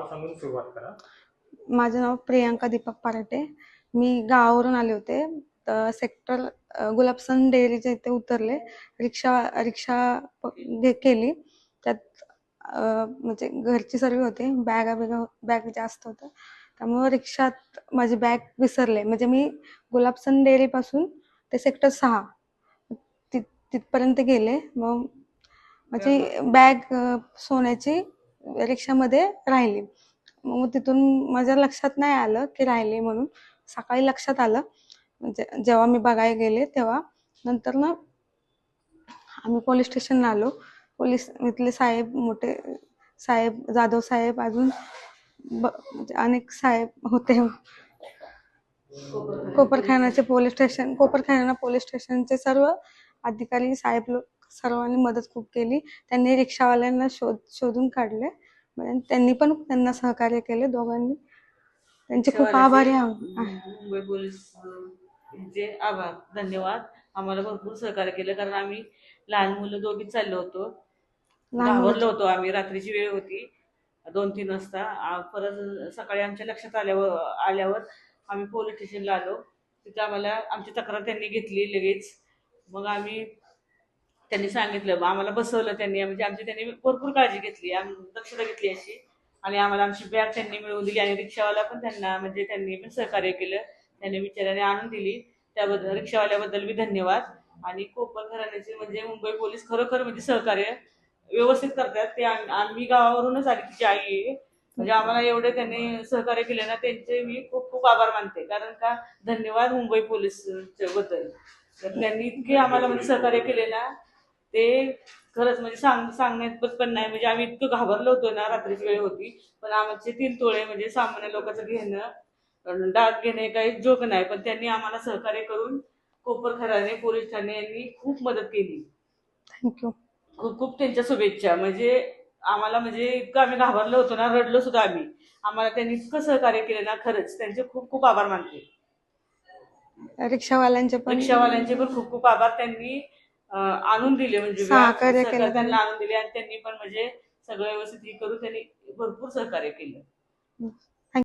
सांगून सुरुवात करा. माझं नाव प्रियांका दीपक पराटे मी गावावरून आले होते. तर सेक्टर गुलाबसन डेअरीच्या इथे उतरले. रिक्षा रिक्षा घे- केली. त्यात म्हणजे घरची सर्व होते. बॅगा बिगा बॅग जास्त होतं. त्यामुळं रिक्षात माझी बॅग विसरले. म्हणजे मी गुलाबसन डेअरीपासून ते सेक्टर सहा ति तिथपर्यंत गेले. मग माझी बॅग सोन्याची रिक्षामध्ये राहिली. मग तिथून माझ्या लक्षात नाही आलं की राहिले म्हणून. सकाळी लक्षात आलं. म्हणजे जेव्हा मी बघायला गेले तेव्हा. नंतर ना आम्ही पोलीस स्टेशनला आलो. पोलीस इथले साहेब मोठे साहेब जाधव साहेब अजून म्हणजे अनेक साहेब होते. कोपरखानाचे पोलीस स्टेशन कोपरखाना पोलीस स्टेशनचे सर्व अधिकारी साहेब लोक सर्वांनी मदत खूप केली. त्यांनी रिक्षावाल्यांना शोध शोधून काढले. त्यांनी पण त्यांना सहकार्य केले दोघांनी. त्यांचे खूप आभारी मुंबई पोलीस चे आभार धन्यवाद. आम्हाला भरपूर सहकार्य केलं कारण आम्ही लहान मुलं दोघीच चाललो होतो. घाबरलो होतो आम्ही रात्रीची वेळ होती. दोन तीन वाजता परत सकाळी आमच्या लक्षात आल्यावर आल्यावर आम्ही पोलीस स्टेशनला आलो. तिथं आम्हाला आमची तक्रार त्यांनी घेतली लगेच. मग आम्ही त्यांनी सांगितलं आम्हाला बसवलं त्यांनी म्हणजे आमची त्यांनी भरपूर काळजी घेतली दक्षता घेतली अशी. आणि आम्हाला आमची बॅग त्यांनी मिळवून दिली आणि रिक्षावाला पण त्यांना म्हणजे त्यांनी पण सहकार्य केलं त्यांनी विचाराने आणून दिली. त्याबद्दल रिक्षावाल्याबद्दल मी धन्यवाद. आणि कोकण घराण्याचे म्हणजे मुंबई पोलीस खरोखर म्हणजे सहकार्य व्यवस्थित करतात. ते आम्ही गावावरूनच आली तिची आई आहे. म्हणजे आम्हाला एवढे त्यांनी सहकार्य केले ना त्यांचे मी खूप खूप आभार मानते. कारण का धन्यवाद मुंबई पोलीसबद्दल. तर त्यांनी इतके आम्हाला म्हणजे सहकार्य केले ना ते खरंच म्हणजे सांग सांगण्यात पण नाही. म्हणजे आम्ही इतकं घाबरलो होतो ना रात्रीची वेळ होती. पण आमचे तीन तोळे म्हणजे सामान्य लोकांचं घेणं डाग घेणे काही जोक नाही. पण त्यांनी आम्हाला सहकार्य करून कोपर खराने पोलीस ठाणे यांनी खूप मदत केली. थँक्यू खूप खूप त्यांच्या शुभेच्छा. म्हणजे आम्हाला म्हणजे इतकं आम्ही घाबरलो होतो ना रडलो सुद्धा आम्ही. आम्हाला त्यांनी इतकं सहकार्य केलं ना खरंच. त्यांचे खूप खूप आभार मानते. रिक्षावाल्यांचे पण रिक्षावाल्यांचे पण खूप खूप आभार. त्यांनी आणून दिले म्हणजे सहकार्य केलं त्यांना. आणून दिले आणि त्यांनी पण म्हणजे सगळं व्यवस्थित हे करून त्यांनी भरपूर सहकार्य केलं.